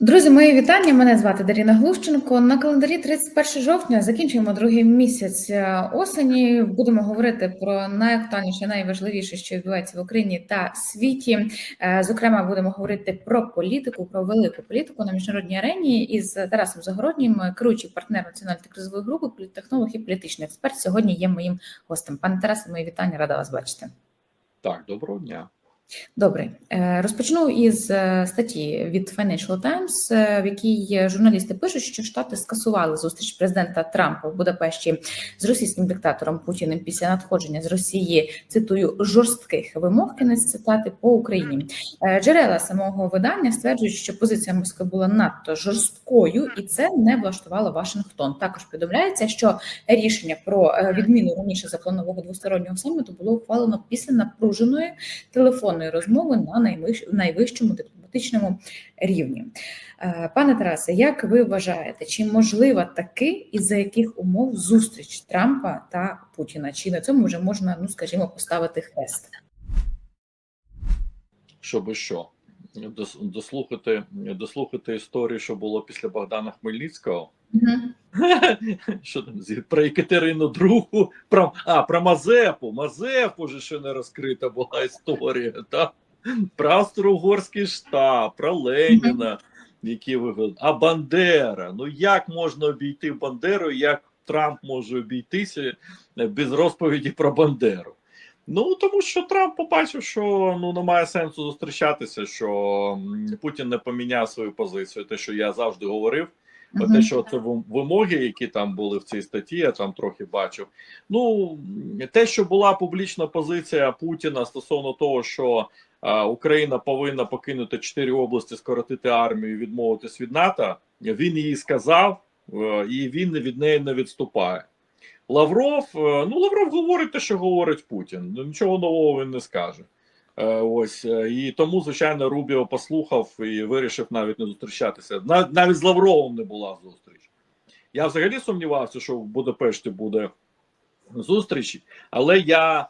Друзі, мої вітання. Мене звати Даріна Глущенко. На календарі 31 жовтня закінчуємо другий місяць е, осені. Будемо говорити про найактуальніше, найважливіше, що відбувається в Україні та світі. Е, Зокрема, будемо говорити про політику, про велику політику на міжнародній арені із Тарасом Загороднім, керуючий партнер національної кризової групи, політтехнолог і політичний експерт. Сьогодні є моїм гостем. Пане Тарасе, мої вітання, рада вас бачити. Так, доброго дня. Добре, Е, розпочну із е, статті від Financial Times, е, в якій журналісти пишуть, що штати скасували зустріч президента Трампа в Будапешті з російським диктатором Путіним після надходження з Росії цитую жорстких вимог кінець цитати по Україні. Джерела самого видання стверджують, що позиція Москви була надто жорсткою, і це не влаштувало Вашингтон. Також повідомляється, що рішення про відміну раніше запланованого двостороннього саміту було ухвалено після напруженої телефонної розмови на найвищ- найвищому дипломатичному рівні. Е, Пане Тарасе, як ви вважаєте, чи можлива таки і за яких умов зустріч Трампа та Путіна? Чи на цьому вже можна, ну скажімо, поставити хрест? Щоби що? Дос- Дослухати, дослухати історію, що було після Богдана Хмельницького. Що там про Екатерину Другу, про а про Мазепу. Мазепу же ще не розкрита була історія. Та? Про Австро-Угорський штаб, про Леніна, які вигоди. А Бандера. Ну як можна обійти Бандеру, як Трамп може обійтися без розповіді про Бандеру? Ну тому що Трамп побачив, що ну немає сенсу зустрічатися, що Путін не поміняв свою позицію. Те, що я завжди говорив, Мгм. те, що це вим- вимоги, які там були в цій статті, я там трохи бачив. Ну те, що була публічна позиція Путіна стосовно того, що е, Україна повинна покинути чотири області, скоротити армію, відмовитись від НАТО. Він її сказав, е, і він від неї не відступає. Лавров, е, ну Лавров говорить те, що говорить Путін. Ну, Нічого нового він не скаже. Е, Ось е, і тому, звичайно, Рубіо послухав і вирішив навіть не зустрічатися. Нав- Навіть з Лавровим не була зустріч. Я взагалі сумнівався, що в Будапешті буде зустріч, але я,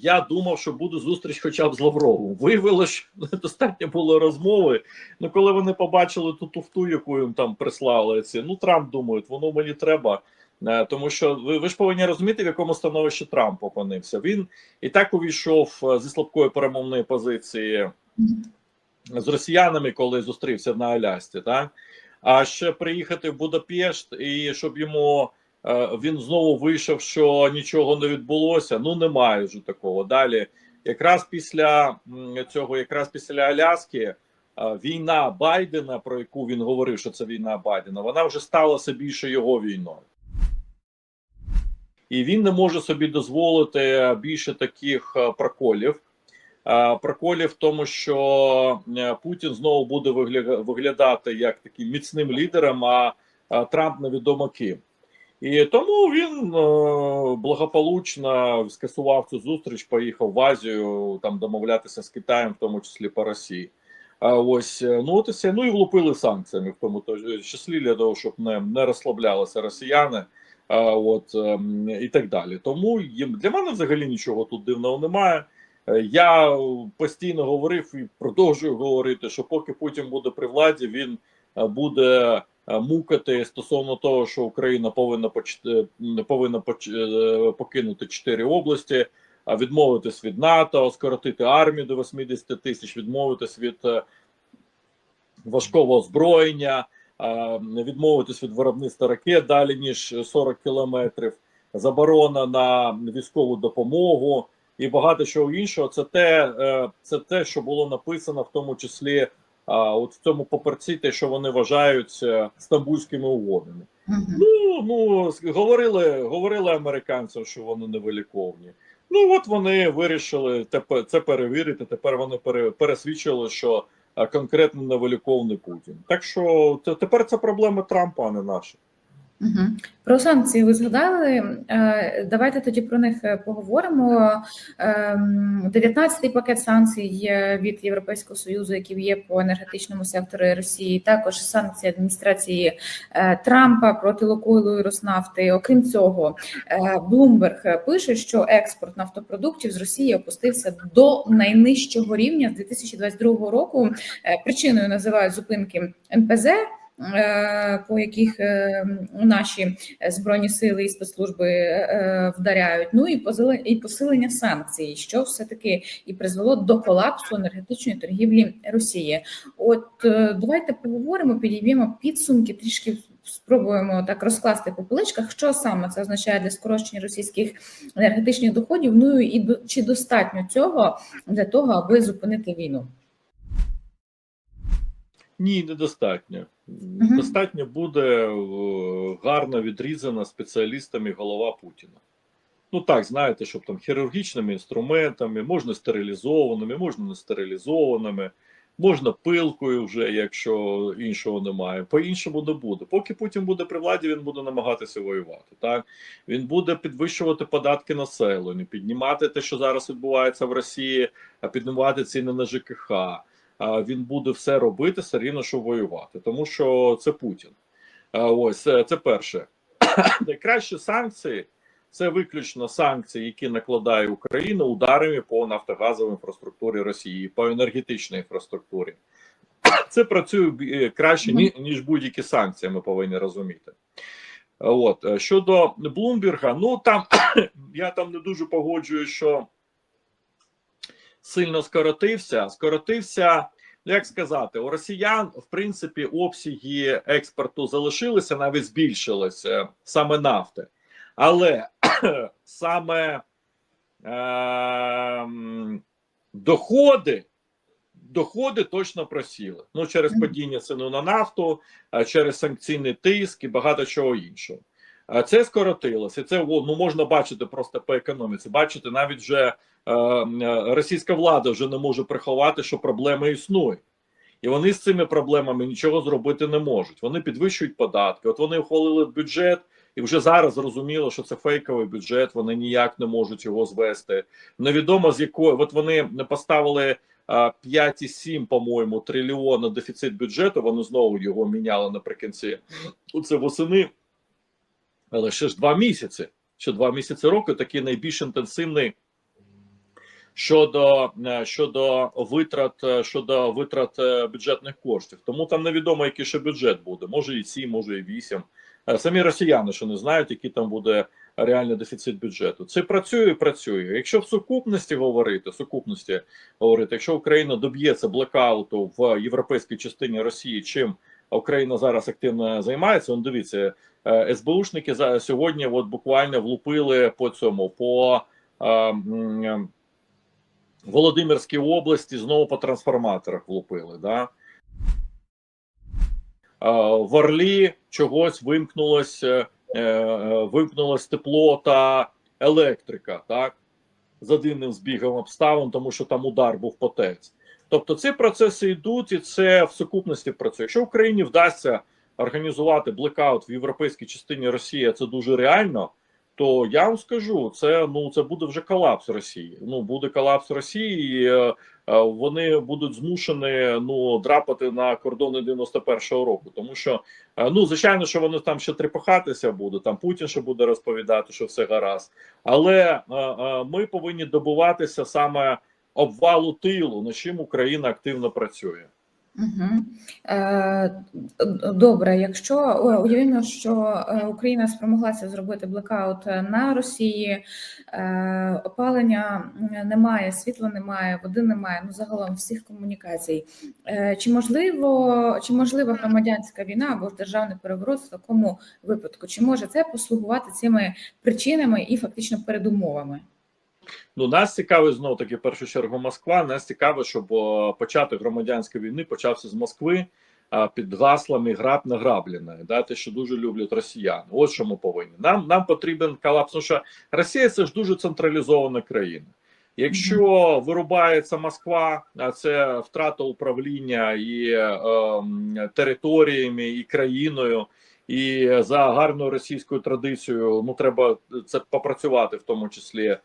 я думав, що буде зустріч хоча б з Лавровим. Виявилося, що достатньо було розмови. Ну, коли вони побачили ту туфту, яку їм там прислали, ці ну Трамп думають, воно мені треба. Е, Тому що ви, ви ж повинні розуміти, в якому становищі Трамп опинився. Він і так увійшов е, зі слабкої перемовної позиції з росіянами, коли зустрівся на Алясці, так а ще приїхати в Будапешт, і щоб йому е, він знову вийшов, що нічого не відбулося. Ну немає вже такого. Далі, якраз після цього, якраз після Аляски, війна Байдена, про яку він говорив, що це війна Байдена, вона вже сталася більше його війною. І він не може собі дозволити більше таких е, проколів. Е, Проколів в тому, що е, Путін знову буде вигля- виглядати як таким міцним лідером, а Трамп невідомо ким. І тому він благополучно скасував цю зустріч, поїхав в Азію там домовлятися з Китаєм, в тому числі по Росії. Ось ну от і все. Ну і влупили санкціями в тому то числі для того, щоб не, не розслаблялися росіяни. От ем, і так далі. Тому їм для мене взагалі нічого тут дивного немає. Е, Я постійно говорив і продовжую говорити, що поки Путін буде при владі, він е, буде е, мукати стосовно того, що Україна повинна повинна покинути чотири області, відмовитись від НАТО, скоротити армію до 80 тисяч, відмовитись від важкого озброєння, відмовитись від виробництва ракет далі ніж 40 кілометрів, заборона на військову допомогу і багато чого іншого. Це те, е, це те, що було написано, в тому числі от в цьому паперці, те, що вони вважають е, стамбульськими угодами. Ну ну говорили, говорили американцям, що вони невиліковні. Ну от вони вирішили це перевірити. Тепер вони пересвідчили, що конкретно невиліковний Путін. Так що те- тепер це проблема Трампа, а не наша. Угу. Про санкції ви згадали. Е, Давайте тоді про них е, поговоримо. Ем, 19-й пакет санкцій від Європейського союзу, які є по енергетичному сектору Росії, також санкції адміністрації е, Трампа проти Лукойлу і Роснафти. Окрім цього, Блумберг пише, що експорт нафтопродуктів з Росії опустився до найнижчого рівня з 2022 року. Причиною називають зупинки НПЗ. Е, По яких е, наші збройні сили і спецслужби е, вдаряють, ну і посилення санкцій, що все таки і призвело до колапсу енергетичної торгівлі Росії. От е, давайте поговоримо, підіймемо підсумки, трішки спробуємо так розкласти по поличках, що саме це означає для скорочення російських енергетичних доходів. Ну і чи достатньо цього для того, аби зупинити війну? Ні, недостатньо. Мгм. Достатньо буде е, гарно відрізана спеціалістами голова Путіна. Ну так, знаєте, щоб там хірургічними інструментами, можна стерилізованими, можна не стерилізованими, можна пилкою вже, якщо іншого немає. По-іншому не буде. Поки Путін буде при владі, він буде намагатися воювати. Так він буде підвищувати податки населенню, піднімати те, що зараз відбувається в Росії, а піднімати ціни на ЖКХ. Він буде все робити все рівно, щоб воювати, тому що це Путін. Ось це, це перше. Найкращі санкції це виключно санкції, які накладає Україна ударами по нафтогазовій інфраструктурі Росії, по енергетичній інфраструктурі. Це працює краще, ніж будь-які санкції, ми повинні розуміти. От е, щодо Блумберга, ну там я там не дуже погоджуюсь, що сильно скоротився. Скоротився, ну, як сказати, у росіян в принципі обсяги експорту залишилися, навіть збільшилися саме нафти, але саме е, доходи. Доходи точно просіли. Ну через падіння ціни на нафту, а через санкційний тиск і багато чого іншого. Це скоротилося. Це ну можна бачити просто по економіці. Бачите, навіть вже е, е, російська влада вже не може приховати, що проблеми існують. І вони з цими проблемами нічого зробити не можуть. Вони підвищують податки. От вони ухвалили бюджет, і вже зараз зрозуміло, що це фейковий бюджет. Вони ніяк не можуть його звести. Невідомо з якої от вони поставили а, 5,7, по-моєму, трильйона дефіцит бюджету. Вони знову його міняли наприкінці. Це восени. Але ще ж два місяці. Ще два місяці року такий найбільш інтенсивний щодо, е, щодо витрат е, щодо витрат е, бюджетних коштів. Тому там невідомо, який ще бюджет буде. Може і 7, може і 8. Е, Самі росіяни ще не знають, який там буде реальний дефіцит бюджету. Це працює і працює. Якщо в сукупності говорити, сукупності говорити, якщо Україна доб'ється блекауту в європейській частині Росії, чим Україна зараз активно займається, он дивіться, е, СБУшники за сьогодні от буквально влупили по цьому по е, е, Володимирській області знову по трансформаторах влупили. Да? В Орлі чогось вимкнулось, е, вимкнулось тепло та електрика, так? За дивним збігом обставин, тому що там удар був по ТЕЦ. Тобто ці процеси йдуть, і це в сукупності працює. Якщо Україні вдасться організувати блекаут в європейській частині Росії, це дуже реально. То я вам скажу, це ну це буде вже колапс Росії. Ну буде колапс Росії, і е, е, вони будуть змушені ну драпати на кордони 91-го року. Тому що е, ну звичайно, що вони там ще трепахатися будуть. Там Путін ще буде розповідати, що все гаразд. Але ми повинні добуватися саме обвалу тилу, над чим Україна активно працює. Угу. Добре, якщо уявімо, що е, Україна спромоглася зробити блекаут на Росії, е, опалення немає, світла немає, води немає, ну загалом всіх комунікацій. Чи можливо, чи можлива громадянська війна або ж державний переворот в такому випадку? Чи може це послугувати цими причинами і фактично передумовами? Ну, нас цікавить знову таки в першу чергу Москва. Нас цікаво, щоб початок громадянської війни почався з Москви під гаслами граб награблене, да, те, що дуже люблять росіяни. От що ми повинні. Нам нам потрібен колапс, тому що Росія це ж дуже централізована країна. Якщо вирубається Москва, а це втрата управління і е, територіями і країною. І за гарною російською традицією, ну треба це попрацювати, в тому числі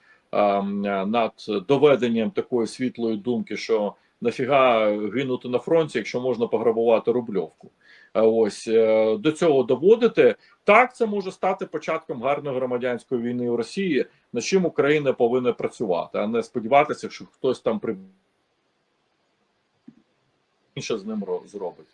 над доведенням такої світлої думки, що нафіга гинути на фронті, якщо можна пограбувати рубльовку. Ось е, до цього доводити так, це може стати початком гарної громадянської війни в Росії, над чим Україна повинна працювати, а не сподіватися, що хтось там при інше з ним зробить.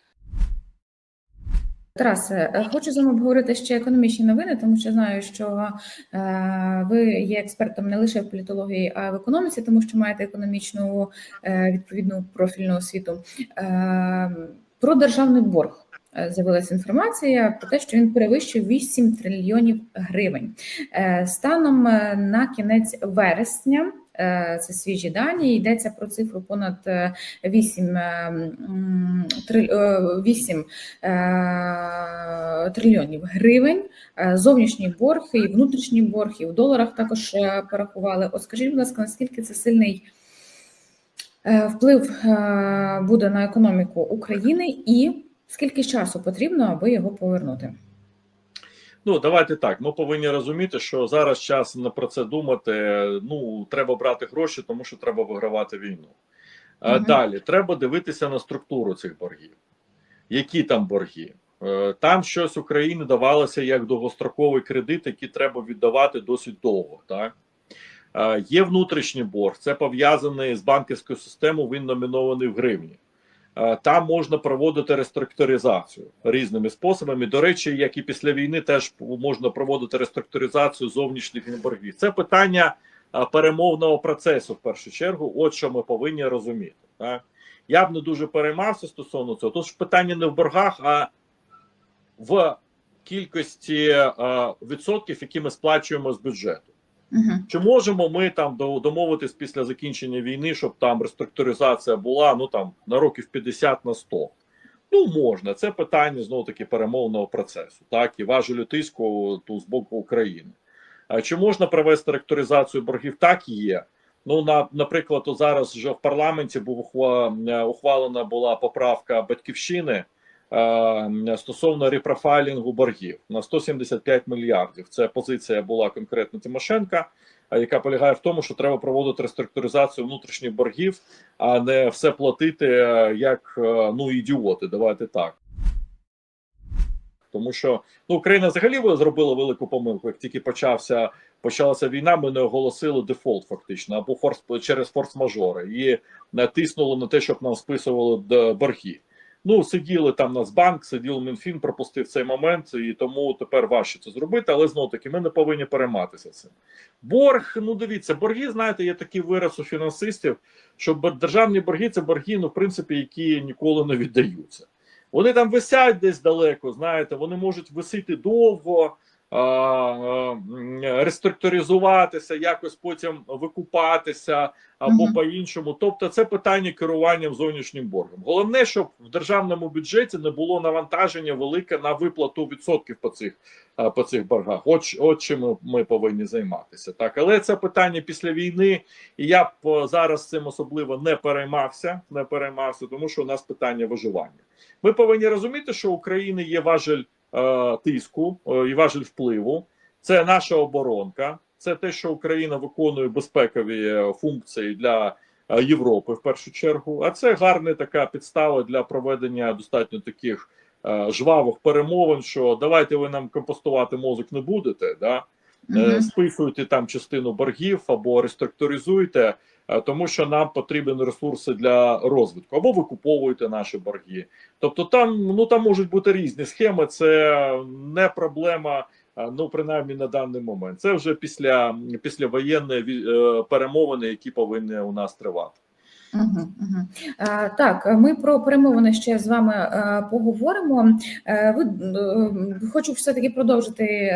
Тарасе, е, хочу з вами обговорити ще економічні новини, тому що знаю, що е, ви є експертом не лише в політології, а й в економіці, тому що маєте економічну е, відповідну профільну освіту. Про державний борг з'явилася інформація про те, що він перевищив 8 трильйонів гривень. Станом на кінець вересня. Е, Це свіжі дані. Йдеться про цифру понад е, 8, е, м, триль- е, 8 е, трильйонів гривень. Зовнішній борг і внутрішній борг, і в доларах також порахували. От скажіть, будь ласка, наскільки це сильний вплив буде на економіку України, і скільки часу потрібно, аби його повернути? Ну давайте так. Ми повинні розуміти, що зараз час не про це думати. Ну треба брати гроші, тому що треба вигравати війну. Мгм. Далі треба дивитися на структуру цих боргів. Які там борги? Е, Там щось Україні давалося як довгостроковий кредит, який треба віддавати досить довго. Так Е, є внутрішній борг, це пов'язаний з банківською системою. Він номінований в гривні. Е, Там можна проводити реструктуризацію різними способами. До речі, як і після війни, теж можна проводити реструктуризацію зовнішніх боргів. Це питання е, перемовного процесу в першу чергу. От що ми повинні розуміти. Так? Я б не дуже переймався стосовно цього. Тут ж питання не в боргах, а в кількості е, відсотків, які ми сплачуємо з бюджету. Угу. Чи можемо ми там домовитись після закінчення війни, щоб там реструктуризація була ну там на років 50 на 100? Ну можна. Це питання знову таки перемовного процесу, так і важелю тиску ту з боку України. А чи можна провести реструктуризацію боргів? Так є. Ну на наприклад, зараз вже в парламенті був е, ухвалена була поправка батьківщини стосовно репрофайлінгу боргів на 175 мільярдів. Це позиція була конкретно Тимошенка, яка полягає в тому, що треба проводити реструктуризацію внутрішніх боргів, а не все платити е, як е, ну ідіоти. Давайте так. Тому що ну Україна взагалі зробила велику помилку. Як тільки почався почалася війна, ми не оголосили дефолт, фактично, або форс через форс-мажори і натиснули на те, щоб нам списували борги. Ну, сиділи там Нацбанк, сидів Мінфін, пропустив цей момент, і тому тепер важче це зробити. Але знову таки, ми не повинні перейматися цим. Борг, ну дивіться, борги, знаєте, є такий вираз у фінансистів, що державні борги це борги, ну, в принципі, які ніколи не віддаються. Вони там висять десь далеко, знаєте, вони можуть висити довго, реструктуризуватися, якось потім викупатися або Мгм. по-іншому. Тобто, це питання керуванням зовнішнім боргом. Головне, щоб в державному бюджеті не було навантаження велике на виплату відсотків по цих по цих боргах. От, от чим ми, повинні займатися. Так, але це питання після війни, і я б зараз цим особливо не переймався, не переймався, тому що у нас питання виживання. Ми повинні розуміти, що України є важель тиску е, і важель впливу. Це наша оборонка, це те, що Україна виконує безпекові е, функції для е, Європи в першу чергу. А це гарна така підстава для проведення достатньо таких е, жвавих перемовин. Що давайте ви нам компостувати мозок не будете. Да? Е, списуйте там частину боргів або реструктуризуйте, е, тому що нам потрібні ресурси для розвитку, або викуповуєте наші борги. Тобто, там ну там можуть бути різні схеми. Це не проблема. е, Ну, принаймні на даний момент, це вже після післявоєнні е, перемовини, які повинні у нас тривати. Так, ми про перемовини ще з вами е, поговоримо. Е, Ви е, хочу все таки продовжити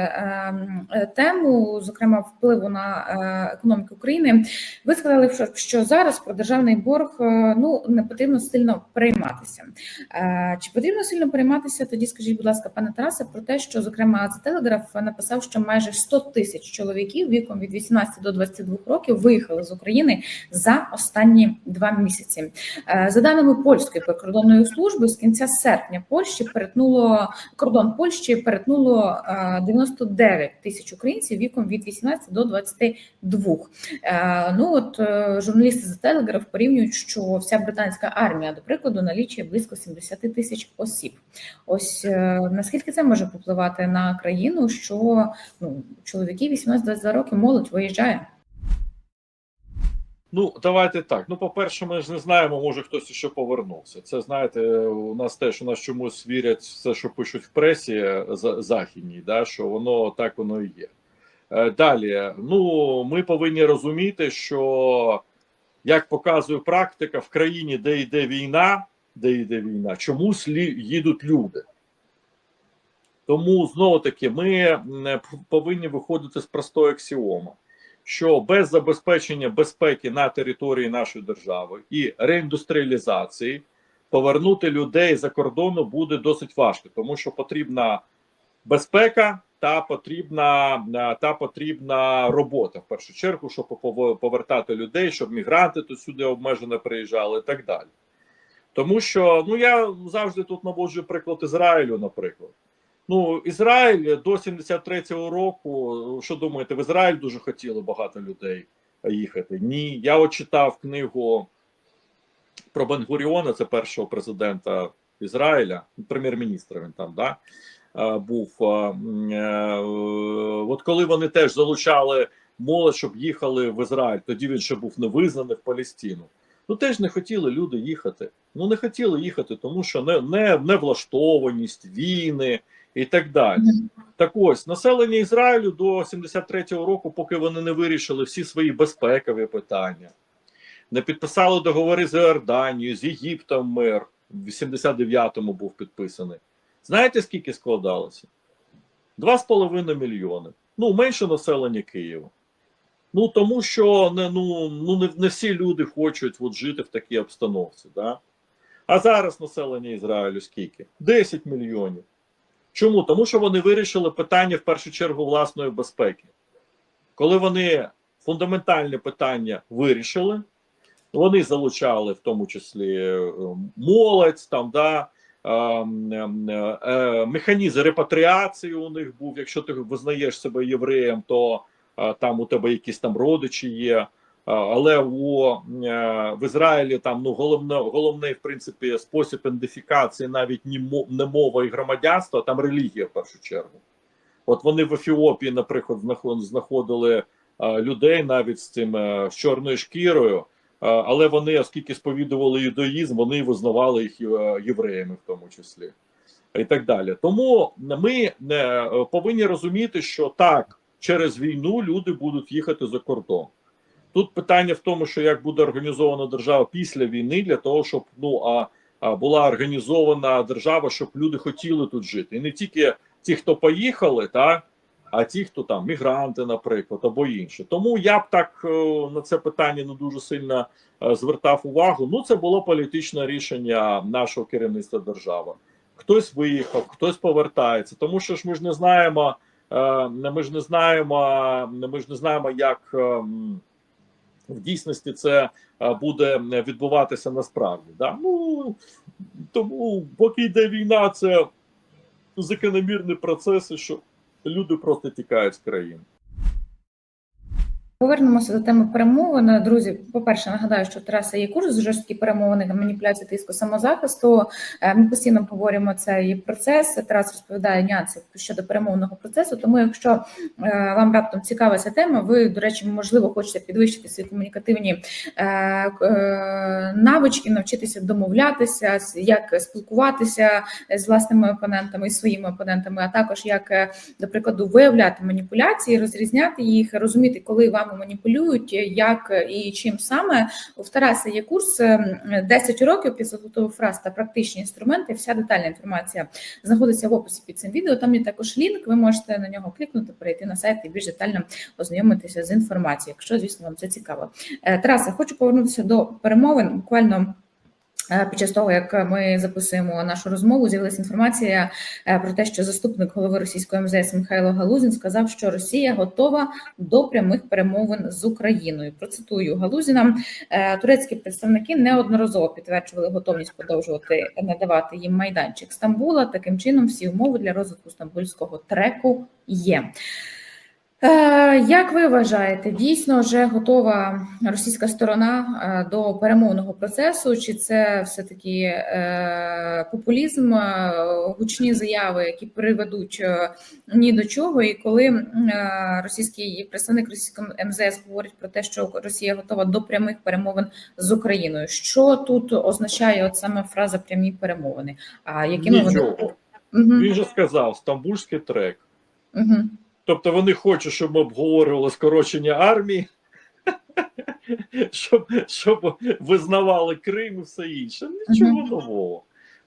тему, зокрема впливу на економіку України. Ви сказали, що, зараз про державний борг ну не потрібно сильно перейматися. Чи потрібно сильно перейматися? Тоді скажіть, будь ласка, пане Тарасе, про те, що зокрема Telegraph написав, що майже 100 тисяч чоловіків віком від 18 до 22 років виїхали з України за останні два два місяці. Е, За даними польської прикордонної служби, з кінця серпня Польщі перетнуло кордон Польщі перетнуло е, 99 тисяч українців віком від 18 до 22. Е, Ну от е, журналісти за Телеграф порівнюють, що вся британська армія, до прикладу, налічує близько 70 тисяч осіб. Ось е, наскільки це може попливати на країну, що ну чоловіки 18-22 роки молодь виїжджає. Ну, давайте так. Ну, по-перше, ми ж не знаємо, може хтось ще повернувся. Це знаєте, у нас теж у нас чомусь вірять все, що пишуть в пресі е, за- західній, да, що воно так воно і є. Е, Далі, ну ми повинні розуміти, що як показує практика, в країні, де йде війна, де йде війна, чомусь їдуть люди. Тому знову таки ми повинні виходити з простої аксіоми що без забезпечення безпеки на території нашої держави і реіндустріалізації повернути людей за кордону буде досить важко, тому що потрібна безпека та потрібна е, та потрібна робота в першу чергу, щоб повертати людей, щоб мігранти тут сюди обмежено приїжджали і так далі. Тому що ну я завжди тут наводжу приклад Ізраїлю, наприклад. Ну, Ізраїль до 73-го року, що думаєте, в Ізраїль дуже хотіло багато людей їхати? Ні. Я от читав книгу про Бенгуріона, це першого президента Ізраїля, прем'єр-міністра він там, да, е, був. Е, е, От коли вони теж залучали молодь, щоб їхали в Ізраїль, тоді він ще був не визнаний в Палестину. Ну теж не хотіли люди їхати. Ну не хотіли їхати, тому що не, не, невлаштованість, війни і так далі. Так ось населення Ізраїлю до 73-го року, поки вони не вирішили всі свої безпекові питання, не підписали договори з Іорданією, з Єгиптом мир в 89-му був підписаний. Знаєте, скільки складалося? 2,5 мільйони. Ну, менше населення Києва. Ну, тому що не, ну, ну, не, не всі люди хочуть от, жити в такій обстановці. Да? А зараз населення Ізраїлю скільки? 10 мільйонів. Чому? Тому що вони вирішили питання в першу чергу власної безпеки. Коли вони фундаментальне питання вирішили, вони залучали в тому числі е, молодь, там, да, е, е, е, механізм репатріації у них був. Якщо ти визнаєш себе євреєм, то е, там у тебе якісь там родичі є. Е, Але у, е, в Ізраїлі там ну головне, головний в принципі спосіб ідентифікації навіть не мова і громадянство, там релігія в першу чергу. От вони в Ефіопії, наприклад, знаходили е, людей навіть з цим з чорною шкірою, але вони, оскільки сповідували юдаїзм, вони визнавали їх євреями, в тому числі, і так далі. Тому ми повинні розуміти, що так, через війну люди будуть їхати за кордон. Тут питання в тому, що як буде організована держава після війни, для того, щоб ну а, а була організована держава, щоб люди хотіли тут жити, і не тільки ті, хто поїхали, так а ті, хто там мігранти, наприклад, або інші. Тому я б так е, на це питання не дуже сильно е, звертав увагу. Ну, це було політичне рішення нашого керівництва держави. Хтось виїхав, хтось повертається, тому що ж ми ж не знаємо. е, Ми ж не знаємо, ми ж не знаємо, як е, м, в дійсності це е, буде відбуватися насправді. Да? Ну тому, поки йде війна, це закономірні процеси, що люди просто тікають з країни. Повернемося до теми перемовин. Друзі, по-перше, нагадаю, що Тараса є курс жорсткі перемовини, на маніпуляції тиску самозахисту. Е, Ми постійно обговорюємо цей процес. Тарас розповідає нюанси щодо перемовного процесу. Тому, якщо е, вам раптом цікава ця тема, ви, до речі, можливо, хочете підвищити свої комунікативні е, навички, навчитися домовлятися, як спілкуватися з власними опонентами і своїми опонентами, а також як, до прикладу, виявляти маніпуляції, розрізняти їх, розуміти, коли маніпулюють, як і чим саме. У Тараса є курс е, 10 років підготовив фраз та практичні інструменти. Вся детальна інформація знаходиться в описі під цим відео. Там є також лінк. Ви можете на нього клікнути, перейти на сайт і більш детально ознайомитися з інформацією, якщо, звісно, вам це цікаво. Тараса, хочу повернутися до перемовин. Буквально Е, Під час того, як ми записуємо нашу розмову, з'явилася інформація е, про те, що заступник голови російської МЗС Михайло Галузін сказав, що Росія готова до прямих перемовин з Україною. Процитую Галузіна. Е, Турецькі представники неодноразово підтверджували готовність продовжувати надавати їм майданчик Стамбула. Таким чином, всі умови для розвитку стамбульського треку є. Е, Як ви вважаєте, дійсно вже готова російська сторона е, до перемовного процесу? Чи це все таки е, популізм, гучні заяви, які приведуть ні до чого? І коли російський представник російського МЗС говорить про те, що Росія готова до прямих перемовин з Україною, що тут означає от саме фраза прямі перемовини? А якими вони Угу, Він же сказав стамбульський трек. угу, Тобто вони хочуть, щоб ми обговорювали скорочення армії, щоб, щоб визнавали Крим і все інше. Нічого нового.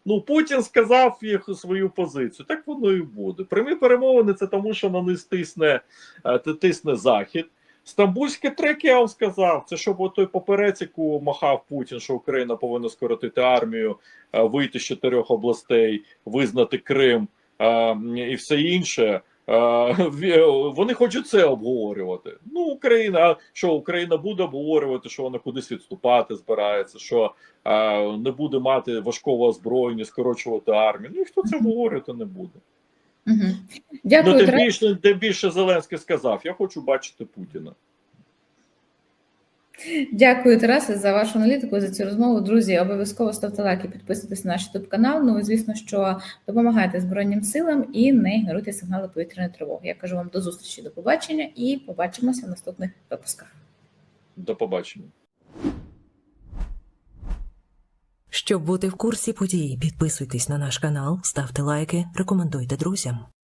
Ну, Путін сказав їх свою позицію. Так воно і буде. Прямі перемовини це тому, що на них тисне, е, тисне Захід. Стамбульський трек, я вам сказав, це щоб отой поперець, яку махав Путін, що Україна повинна скоротити армію, е, вийти з чотирьох областей, визнати Крим е, і все інше. Е, Вони хочуть це обговорювати. Ну, Україна, що Україна буде обговорювати, що вона кудись відступати збирається, що е, не буде мати важкого озброєння, скорочувати армію. Ну, ніхто це обговорювати не буде. угу. Дякую, ну, тим більше, тим більше Зеленський сказав: я хочу бачити Путіна. Дякую, Тарасе, за вашу аналітику, за цю розмову. Друзі, обов'язково ставте лайки, підписуйтесь на наш youtube канал. Ну і звісно, що допомагайте Збройним силам і не ігноруйте сигнали повітряної тривоги. Я кажу вам до зустрічі, до побачення і побачимося в наступних випусках. До побачення. Щоб бути в курсі подій, підписуйтесь на наш канал, ставте лайки, рекомендуйте друзям.